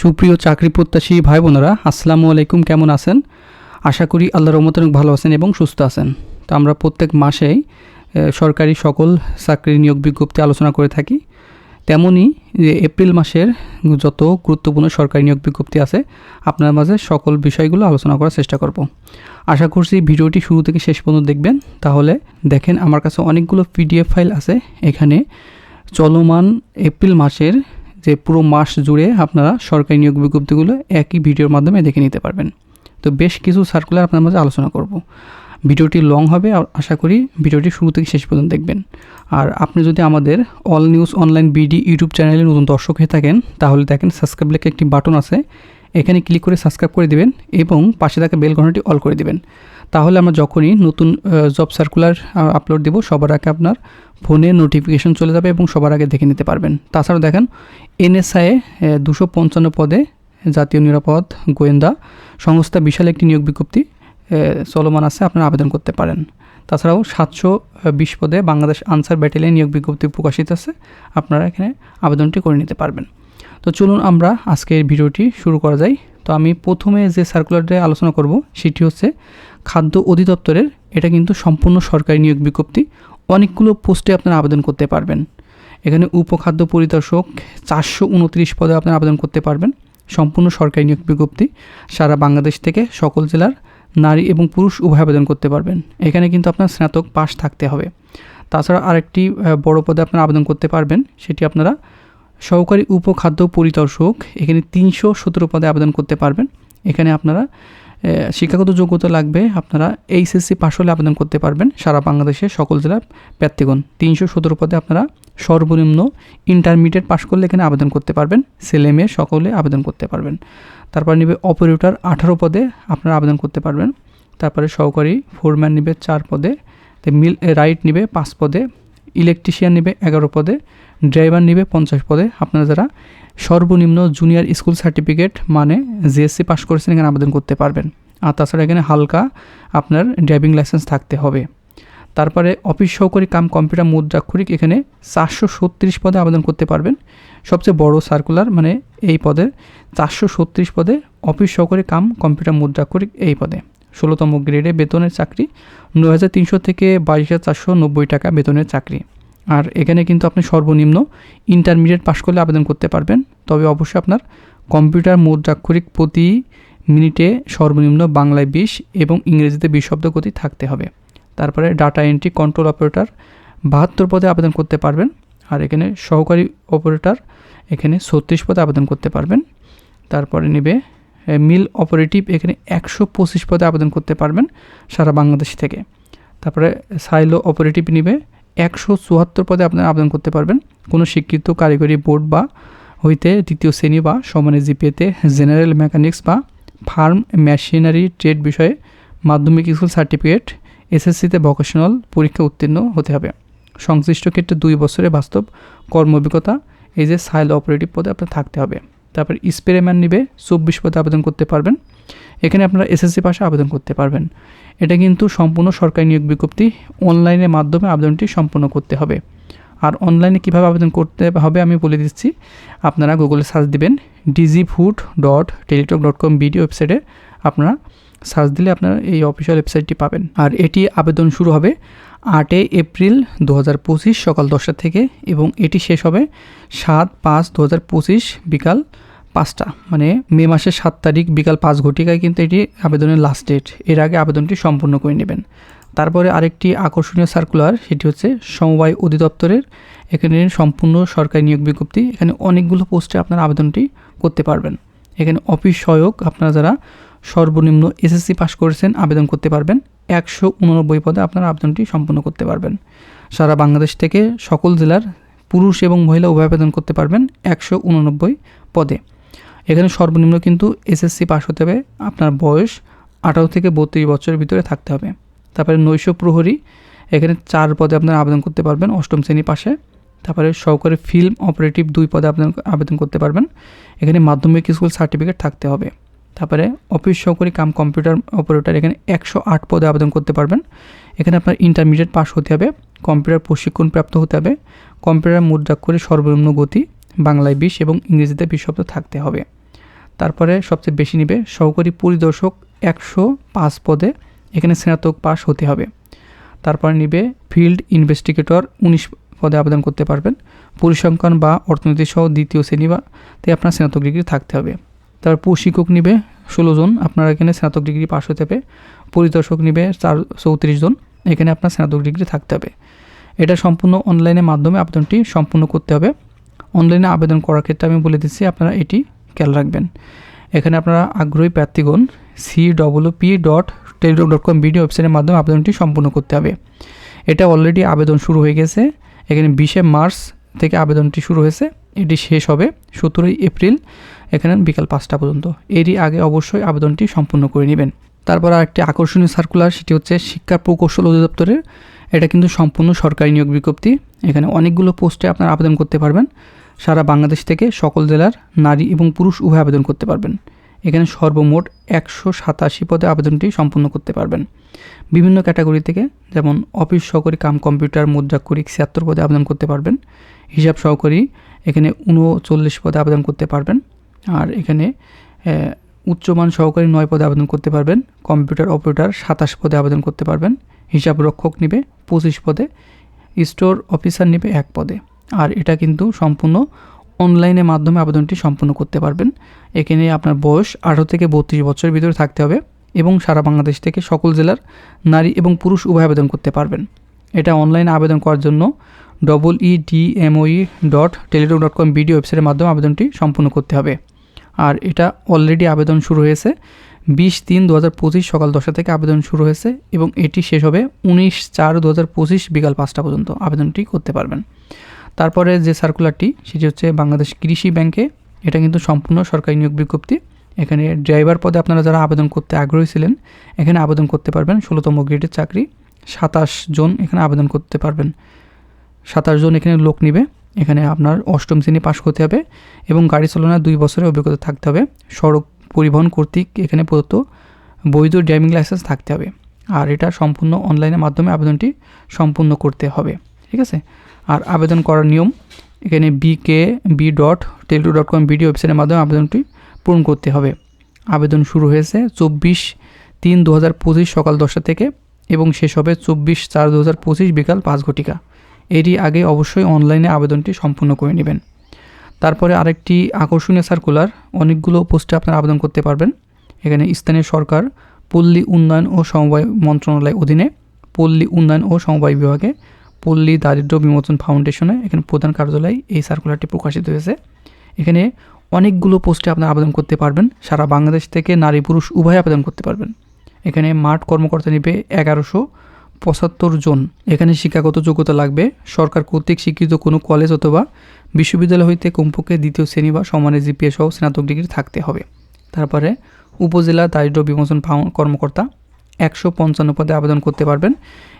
সুপ্রিয় চাকরি প্রত্যাশী ভাই বোনেরা আসসালামু আলাইকুম, কেমন আছেন? আশা করি আল্লাহ রহমতে ভালো আছেন এবং সুস্থ আছেন। তো আমরা প্রত্যেক মাসেই সরকারি সকল চাকরির নিয়োগ বিজ্ঞপ্তি আলোচনা করে থাকি। তেমনই যে এপ্রিল মাসের যত গুরুত্বপূর্ণ সরকারি নিয়োগ বিজ্ঞপ্তি আছে আপনার মাঝে সকল বিষয়গুলো আলোচনা করার চেষ্টা করব। আশা করছি ভিডিওটি শুরু থেকে শেষ পর্যন্ত দেখবেন। তাহলে দেখেন, আমার কাছে অনেকগুলো পিডিএফ ফাইল আছে। এখানে চলমান এপ্রিল মাসের যে পুরো মাস জুড়ে আপনারা সরকারি নিয়োগ বিজ্ঞপ্তিগুলো একই ভিডিওর মাধ্যমে দেখে নিতে পারবেন। তো বেশ কিছু সার্কুলার আপনার মাঝে আলোচনা করব। ভিডিওটি লং হবে আর আশা করি ভিডিওটি শুরু থেকে শেষ পর্যন্ত দেখবেন। আর আপনি যদি আমাদের all news online BD YouTube চ্যানেলে নতুন দর্শক হয়ে থাকেন, তাহলে দেখেন সাবস্ক্রাইব লেখা একটি বাটন আছে। এখানে ক্লিক করে সাবস্ক্রাইব করে দিবেন এবং পাশে থাকা বেল ঘন্টাটি অল করে দিবেন। তাহলে আমরা যখনই নতুন জব সার্কুলার আপলোড দেব, সবার আগে আপনার ফোনে নোটিফিকেশন চলে যাবে এবং সবার আগে দেখে নিতে পারবেন। তাছাড়াও দেখেন এনএসআইয়ে দুশো পঞ্চান্ন পদে জাতীয় নিরাপদ গোয়েন্দা সংস্থা বিশাল একটি নিয়োগ বিজ্ঞপ্তি চলমান আছে, আপনারা আবেদন করতে পারেন। তাছাড়াও সাতশো বিশ পদে বাংলাদেশ আনসার ব্যাটালিয়ন নিয়োগ বিজ্ঞপ্তি প্রকাশিত আছে, আপনারা এখানে আবেদনটি করে নিতে পারবেন। তো চলুন আমরা আজকের ভিডিওটি শুরু করা যাই। তো আমি প্রথমে যে সার্কুলারটা আলোচনা করব, সেটি হচ্ছে খাদ্য অধিদপ্তরের এটা কিন্তু সম্পূর্ণ সরকারি নিয়োগ বিজ্ঞপ্তি। অনেকগুলো পোস্টে আপনারা আবেদন করতে পারবেন। এখানে উপখাদ্য পরিদর্শক চারশো উনত্রিশ পদে আপনারা আবেদন করতে পারবেন। সম্পূর্ণ সরকারি নিয়োগ বিজ্ঞপ্তি। সারা বাংলাদেশ থেকে সকল জেলার নারী এবং পুরুষ উভয় আবেদন করতে পারবেন। এখানে কিন্তু আপনার স্নাতক পাস থাকতে হবে। তাছাড়া আরেকটি বড় পদে আপনারা আবেদন করতে পারবেন। সেটি আপনারা সহকারী উপখাদ্য পরিদর্শক এখানে তিনশো সতেরো পদে আবেদন করতে পারবেন। এখানে আপনারা শিক্ষাগত যোগ্যতা লাগবে আপনারা এইচএসসি পাশ হলে আবেদন করতে পারবেন। সারা বাংলাদেশের সকল জেলার প্রার্থীগণ তিনশো সতেরো পদে আপনারা সর্বনিম্ন ইন্টারমিডিয়েট পাশ করলে এখানে আবেদন করতে পারবেন। ছেলে মেয়ে সকলে আবেদন করতে পারবেন। তারপর নিবে অপারেটর আঠারো পদে আপনারা আবেদন করতে পারবেন। তারপরে সহকারী ফোরম্যান নিবে চার পদে মিল রাইট নিবে পাঁচ পদে। ইলেকট্রিশিয়ান নিবে এগারো পদে ড্রাইভার নিবে পঞ্চাশ পদে। আপনারা যারা সর্বনিম্ন জুনিয়র স্কুল সার্টিফিকেট মানে জিএসসি পাস করেছেন, এখানে আবেদন করতে পারবেন। আর তাছাড়া এখানে হালকা আপনার ড্রাইভিং লাইসেন্স থাকতে হবে। তারপরে অফিস সহকারী কাম কম্পিউটার মুদ্রাক্ষরিক এখানে চারশো ছত্রিশ পদে আবেদন করতে পারবেন। সবচেয়ে বড় সার্কুলার মানে এই পদের চারশো ছত্রিশ পদে অফিস সহকারী কাম কম্পিউটার মুদ্রাক্ষরিক এই পদে। ষোলোতম গ্রেডে বেতনের চাকরি নয় হাজার তিনশো থেকে বাইশ হাজার চারশো নব্বই টাকা বেতনের চাকরি। আর এখানে কিন্তু আপনি সর্বনিম্ন ইন্টারমিডিয়েট পাশ করলে আবেদন করতে পারবেন। তবে অবশ্যই আপনার কম্পিউটার মুদ্রাক্ষরিক প্রতি মিনিটে সর্বনিম্ন বাংলায় বিশ এবং ইংরেজিতে বিশ শব্দ গতি থাকতে হবে। তারপরে ডাটা এন্ট্রি কন্ট্রোল অপারেটর বাহাত্তর পদে আবেদন করতে পারবেন। আর এখানে সহকারী অপারেটর এখানে ছত্রিশ পদে আবেদন করতে পারবেন। তারপরে নেবে মিল অপারেটিভ এখানে একশো পঁচিশ পদে আবেদন করতে পারবেন সারা বাংলাদেশ থেকে। তারপরে সাইলো অপারেটিভ নিবে একশো চুয়াত্তর পদে আপনারা আবেদন করতে পারবেন। কোনো স্বীকৃত কারিগরি বোর্ড বা হইতে দ্বিতীয় শ্রেণি বা সমানে জিপিএতে জেনারেল মেকানিক্স বা ফার্ম মেশিনারি ট্রেড বিষয়ে মাধ্যমিক স্কুল সার্টিফিকেট এসএসসিতে ভোকেশনাল পরীক্ষা উত্তীর্ণ হতে হবে। সংশ্লিষ্ট ক্ষেত্রে দুই বছরের বাস্তব কর্ম অভিজ্ঞতা এই যে সাইল অপারেটিভ পদে আপনার থাকতে হবে। তারপর স্প্রেম্যান নিবে, চব্বিশ পদে আবেদন করতে পারবেন। এখানে আপনারা এসএসসি পাশে আবেদন করতে পারবেন। এটা কিন্তু সম্পূর্ণ সরকারি নিয়োগ বিজ্ঞপ্তি অনলাইনের মাধ্যমে আবেদনটি সম্পূর্ণ করতে হবে। আর অনলাইনে কীভাবে আবেদন করতে হবে আমি বলে দিচ্ছি। আপনারা গুগলে সার্চ দিবেন DG food dot Teletalk dot com BD ওয়েবসাইটে আপনারা সার্চ দিলে আপনারা এই অফিসিয়াল ওয়েবসাইটটি পাবেন। আর এটি আবেদন শুরু হবে আটই এপ্রিল দু হাজার পঁচিশ সকাল দশটা থেকে এবং এটি শেষ হবে সাত পাঁচ দু বিকাল পাঁচটা মানে মে মাসের সাত তারিখ বিকাল পাঁচ ঘটিকায় কিন্তু এটি আবেদনের লাস্ট ডেট এর আগে আবেদনটি সম্পূর্ণ করে নেবেন। তারপরে আরেকটি আকর্ষণীয় সার্কুলার সেটি হচ্ছে সমবায় অধিদপ্তরের, এখানে সম্পূর্ণ সরকারি নিয়োগ বিজ্ঞপ্তি। এখানে অনেকগুলো পোস্টে আপনার আবেদনটি করতে পারবেন। এখানে অফিস সহায়ক আপনারা যারা সর্বনিম্ন এসএসসি পাস করেছেন আবেদন করতে পারবেন। একশো উননব্বই পদে আপনারা আবেদনটি সম্পূর্ণ করতে পারবেন। সারা বাংলাদেশ থেকে সকল জেলার পুরুষ এবং মহিলা উভয় আবেদন করতে পারবেন একশো উননব্বই পদে। এখানে সর্বনিম্ন কিন্তু এসএসসি পাস হতে হবে। আপনার বয়স আঠারো থেকে বত্রিশ বছরের ভিতরে থাকতে হবে। তারপরে নৈশ প্রহরী, এখানে চার পদে আপনারা আবেদন করতে পারবেন অষ্টম শ্রেণি পাশে তারপরে সহকারী ফিল্ম অপারেটিভ দুই পদে আবেদন আবেদন করতে পারবেন। এখানে মাধ্যমিক স্কুল সার্টিফিকেট থাকতে হবে। তারপরে অফিস সহকারী কাম কম্পিউটার অপারেটর এখানে একশো আট পদে আবেদন করতে পারবেন। এখানে আপনার ইন্টারমিডিয়েট পাস হতে হবে। কম্পিউটার প্রশিক্ষণ প্রাপ্ত হতে হবে। কম্পিউটার মুদ্রাক্ষরে সর্বনিম্ন গতি, বাংলায় বিশ এবং ইংরেজিতে বিশ শব্দ থাকতে হবে। তারপরে সবচেয়ে বেশি নিবে সহকারী পরিদর্শক একশো পাঁচ পদে, এখানে স্নাতক পাস হতে হবে। তারপরে নিবে ফিল্ড ইনভেস্টিগেটর উনিশ পদে আবেদন করতে পারবেন। পরিসংখ্যান বা অর্থনীতি সহ দ্বিতীয় শ্রেণি বা তে আপনার স্নাতক ডিগ্রি থাকতে হবে। তারপর প্রশিক্ষক নিবে ষোলো জন, আপনার এখানে স্নাতক ডিগ্রি পাস হতে হবে। পরিদর্শক নিবে চার চৌত্রিশ জন, এখানে আপনার স্নাতক ডিগ্রি থাকতে হবে। এটা সম্পূর্ণ অনলাইনের মাধ্যমে আবেদনটি সম্পূর্ণ করতে হবে। অনলাইনে আবেদন করার ক্ষেত্রে আমি বলে দিচ্ছি আপনারা এটি খেয়াল রাখবেন। এখানে আপনারা আগ্রহী প্রার্থীগণ C P dot telegram dot com BD ওয়েবসাইটের মাধ্যমে আবেদনটি সম্পূর্ণ করতে হবে। এটা অলরেডি আবেদন শুরু হয়ে গেছে। এখানে বিশে মার্চ থেকে আবেদনটি শুরু হয়েছে। এটি শেষ হবে সতেরোই এপ্রিল, এখানে বিকাল পাঁচটা পর্যন্ত। এরই আগে অবশ্যই আবেদনটি সম্পূর্ণ করে নেবেন। তারপর আরেকটি আকর্ষণীয় সার্কুলার সেটি হচ্ছে শিক্ষা প্রকৌশল অধিদপ্তরের। এটা কিন্তু সম্পূর্ণ সরকারি নিয়োগ বিজ্ঞপ্তি। এখানে অনেকগুলো পোস্টে আপনারা আবেদন করতে পারবেন। সারা বাংলাদেশ থেকে সকল জেলার নারী এবং পুরুষ উভয় আবেদন করতে পারবেন। এখানে সর্বমোট একশো সাতাশি পদে আবেদনটি সম্পূর্ণ করতে পারবেন। বিভিন্ন ক্যাটাগরি থেকে যেমন অফিস সহকারী, কাম কম্পিউটার, মুদ্রাক্ষরিক ছিয়াত্তর পদে আবেদন করতে পারবেন। হিসাব সহকারী এখানে উনচল্লিশ পদে আবেদন করতে পারবেন। আর এখানে উচ্চমান সহকারী নয় পদে আবেদন করতে পারবেন। কম্পিউটার অপারেটর সাতাশ পদে আবেদন করতে পারবেন। হিসাব রক্ষক নিবে পঁচিশ পদে। স্টোর অফিসার নিবে এক পদে। আর এটা কিন্তু সম্পূর্ণ অনলাইনের মাধ্যমে আবেদনটি সম্পূর্ণ করতে পারবেন। এখানে আপনার বয়স আঠারো থেকে বত্রিশ বছরের ভিতরে থাকতে হবে এবং সারা বাংলাদেশ থেকে সকল জেলার নারী এবং পুরুষ উভয় আবেদন করতে পারবেন। এটা অনলাইনে আবেদন করার জন্য double E D MOE dot Teletalk dot com BD ওয়েবসাইটের মাধ্যমে আবেদনটি সম্পূর্ণ করতে হবে। আর এটা অলরেডি আবেদন শুরু হয়েছে বিশ তিন দু হাজার পঁচিশ সকাল দশটা থেকে আবেদন শুরু হয়েছে এবং এটি শেষ হবে উনিশ চার দু হাজার পঁচিশ বিকাল পাঁচটা পর্যন্ত আবেদনটি করতে পারবেন। তারপরে যে সার্কুলারটি সেটি হচ্ছে বাংলাদেশ কৃষি ব্যাংকে, এটা কিন্তু সম্পূর্ণ সরকারি নিয়োগ বিজ্ঞপ্তি। এখানে ড্রাইভার পদে আপনারা যারা আবেদন করতে আগ্রহী ছিলেন, এখানে আবেদন করতে পারবেন ষোলোতম গ্রেডের চাকরি। সাতাশ জন এখানে আবেদন করতে পারবেন। সাতাশ জন এখানে লোক নিবে, এখানে আপনার অষ্টম শ্রেণি পাশ করতে হবে এবং গাড়ি চালানোর দুই বছরের অভিজ্ঞতা থাকতে হবে। সড়ক পরিবহন কর্তৃক এখানে প্রদত্ত বৈধ ড্রাইভিং লাইসেন্স থাকতে হবে। আর এটা সম্পূর্ণ অনলাইনের মাধ্যমে আবেদনটি সম্পূর্ণ করতে হবে। ঠিক আছে? আর আবেদন করার নিয়ম, এখানে B K B dot Teletalk dot com BD ওয়েবসাইটের মাধ্যমে আবেদনটি পূরণ করতে হবে। আবেদন শুরু হয়েছে চব্বিশ তিন দু হাজার পঁচিশ সকাল দশটা থেকে এবং শেষ হবে চব্বিশ চার দু হাজার পঁচিশ বিকাল পাঁচ ঘটিকা। এরই আগে অবশ্যই অনলাইনে আবেদনটি সম্পূর্ণ করে নেবেন। তারপরে আরেকটি আকর্ষণীয় সার্কুলার অনেকগুলো পোস্টে আপনারা আবেদন করতে পারবেন। এখানে স্থানীয় সরকার, পল্লী উন্নয়ন ও সমবায় মন্ত্রণালয়ের অধীনে পল্লী উন্নয়ন ও সমবায় বিভাগে পল্লী দারিদ্র বিমোচন ফাউন্ডেশনে এখানে প্রধান কার্যালয় এই সার্কুলারটি প্রকাশিত হয়েছে। এখানে অনেকগুলো পোস্টে আপনারা আবেদন করতে পারবেন। সারা বাংলাদেশ থেকে নারী পুরুষ উভয় আবেদন করতে পারবেন। এখানে মাঠ কর্মকর্তা নেবে এগারোশো পঁচাত্তর জন। এখানে শিক্ষাগত যোগ্যতা লাগবে। সরকার কর্তৃক স্বীকৃত কোনো কলেজ অথবা বিশ্ববিদ্যালয় হইতে কমপক্ষে দ্বিতীয় শ্রেণি বা সমানের জিপিএ সহ স্নাতক ডিগ্রি থাকতে হবে। তারপরে উপজেলা দারিদ্র বিমোচন কর্মকর্তা একশো পঞ্চান্ন পদে আবেদন করতে পারবেন।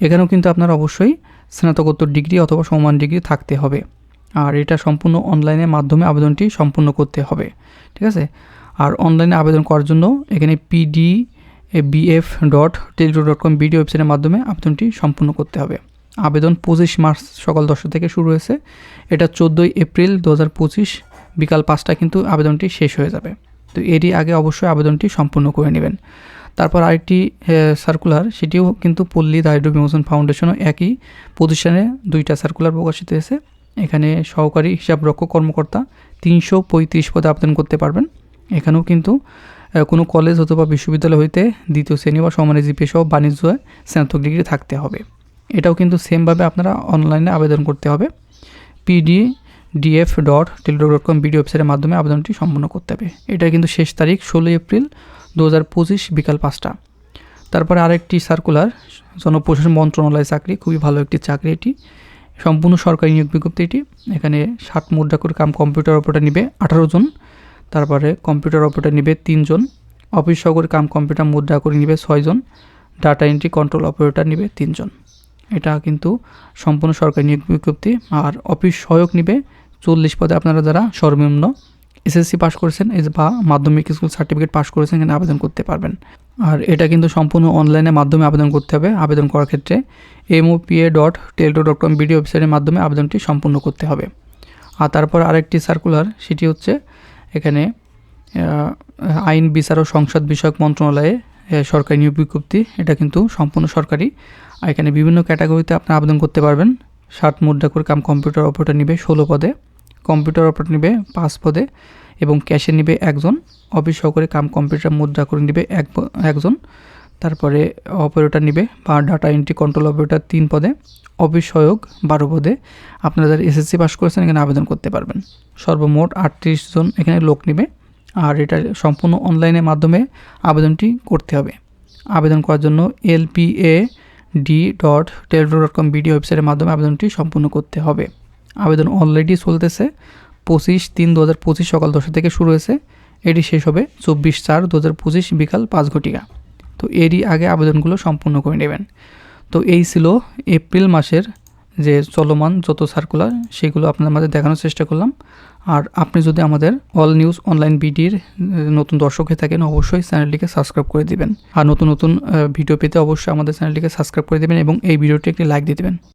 এখানেও কিন্তু আপনার অবশ্যই স্নাতকোত্তর ডিগ্রি অথবা সমান ডিগ্রি থাকতে হবে। আর এটা সম্পূর্ণ অনলাইনের মাধ্যমে আবেদনটি সম্পূর্ণ করতে হবে। ঠিক আছে? আর অনলাইনে আবেদন করার জন্য এখানে PD BF dot Teletalk dot com BD ওয়েবসাইটের মাধ্যমে আবেদনটি সম্পূর্ণ করতে হবে। আবেদন পঁচিশ মার্চ সকাল দশটা থেকে শুরু হয়েছে। এটা চোদ্দোই এপ্রিল দু হাজার পঁচিশ বিকাল পাঁচটা কিন্তু আবেদনটি শেষ হয়ে যাবে। তো এরই আগে অবশ্যই আবেদনটি সম্পূর্ণ করে নেবেন। তারপর আরেকটি সার্কুলার সেটিও কিন্তু পল্লী দারিদ্র বিমোচন ফাউন্ডেশনও একই প্রতিষ্ঠানে দুইটা সার্কুলার প্রকাশিত হয়েছে। এখানে সহকারী হিসাবরক্ষক কর্মকর্তা তিনশো পঁয়ত্রিশ পদে আবেদন করতে পারবেন। এখানেও কিন্তু কোনো কলেজ অথবা বিশ্ববিদ্যালয় হইতে দ্বিতীয় শ্রেণি বা সমানে জিপি সহ বাণিজ্য স্নাতক ডিগ্রি থাকতে হবে। এটাও কিন্তু সেমভাবে আপনারা অনলাইনে আবেদন করতে হবে। PD DF dot Teletalk dot com BD ওয়েবসাইটের মাধ্যমে আবেদনটি সম্পন্ন করতে হবে। এটা কিন্তু শেষ তারিখ, ষোলোই এপ্রিল দু হাজার পঁচিশ বিকাল পাঁচটা। তারপরে আরেকটি সার্কুলার জনপ্রশাসন মন্ত্রণালয় চাকরি, খুবই ভালো একটি চাকরি এটি। সম্পূর্ণ সরকারি নিয়োগ বিজ্ঞপ্তি এটি। এখানে ষাট মুদ্রা করে কাম কম্পিউটার অপারেটর নিবে আঠারো জন। তারপরে কম্পিউটার অপারেটর নিবে তিনজন অফিস সহকারী কাম কম্পিউটার মুদ্রা করে নিবে ছয়জন ডাটা এন্ট্রি কন্ট্রোল অপারেটর নিবে তিনজন এটা কিন্তু সম্পূর্ণ সরকারি নিয়োগ বিজ্ঞপ্তি। আর অফিস সহায়ক নিবে চল্লিশ পদে আপনারা যারা সর্বনিম্ন এসএসসি পাস করেছেন বা মাধ্যমিক স্কুল সার্টিফিকেট পাস করেছেন, এখানে আবেদন করতে পারবেন। আর এটা কিন্তু সম্পূর্ণ অনলাইনের মাধ্যমে আবেদন করতে হবে, আবেদন করার ক্ষেত্রে। MOPA dot Teletalk dot com BD ওয়েবসাইটের মাধ্যমে আবেদনটি সম্পূর্ণ করতে হবে। আর তারপর আরেকটি সার্কুলার সেটি হচ্ছে এখানে আইন, বিচার ও সংসদ বিষয়ক মন্ত্রণালয়ে সরকারি নিয়োগ বিজ্ঞপ্তি, এটা কিন্তু সম্পূর্ণ সরকারি। এখানে বিভিন্ন ক্যাটাগরিতে আপনি আবেদন করতে পারবেন। ষাট মুদ্রা করে কাম কম্পিউটার অপারেটর নিবে ষোলো পদে। কম্পিউটার অপারেটর নিবে পাঁচ পদে এবং ক্যাশে নিবে একজন। অফিস সহকারী কাম কম্পিউটার মুদ্রা করে নিবে এক একজন। তারপরে অপারেটর নিবে বা ডাটা এন্ট্রি কন্ট্রোল অপারেটর তিন পদে। অফিস সহায়ক বারো পদে। আপনারা যারা এসএসসি পাস করেছেন এখানে আবেদন করতে পারবেন। সর্বমোট আটত্রিশ জন এখানে লোক নেবে। আর এটা সম্পূর্ণ অনলাইনের মাধ্যমে আবেদনটি করতে হবে। আবেদন করার জন্য LPA D dot Teletalk dot com BD ওয়েবসাইটের মাধ্যমে আবেদনটি সম্পূর্ণ করতে হবে। আবেদন অলরেডি চলতেছে। পঁচিশ তিন দু হাজার পঁচিশ সকাল দশটা থেকে শুরু হয়েছে। এটি শেষ হবে চব্বিশ চার দু হাজার পঁচিশ বিকাল পাঁচ ঘটিকা। তো এরই আগে আবেদনগুলো সম্পূর্ণ করে নেবেন। তো এই ছিল এপ্রিল মাসের যে চলমান যত সার্কুলার সেগুলো আপনাদের মাঝে দেখানোর চেষ্টা করলাম। আর আপনি যদি আমাদের অল নিউজ অনলাইন বিডির নতুন দর্শক হয়ে থাকেন, অবশ্যই চ্যানেলটিকে সাবস্ক্রাইব করে দিবেন। আর নতুন নতুন ভিডিও পেতে অবশ্যই আমাদের চ্যানেলটিকে সাবস্ক্রাইব করে দেবেন এবং এই ভিডিওটি একটি লাইক দিয়ে দেবেন।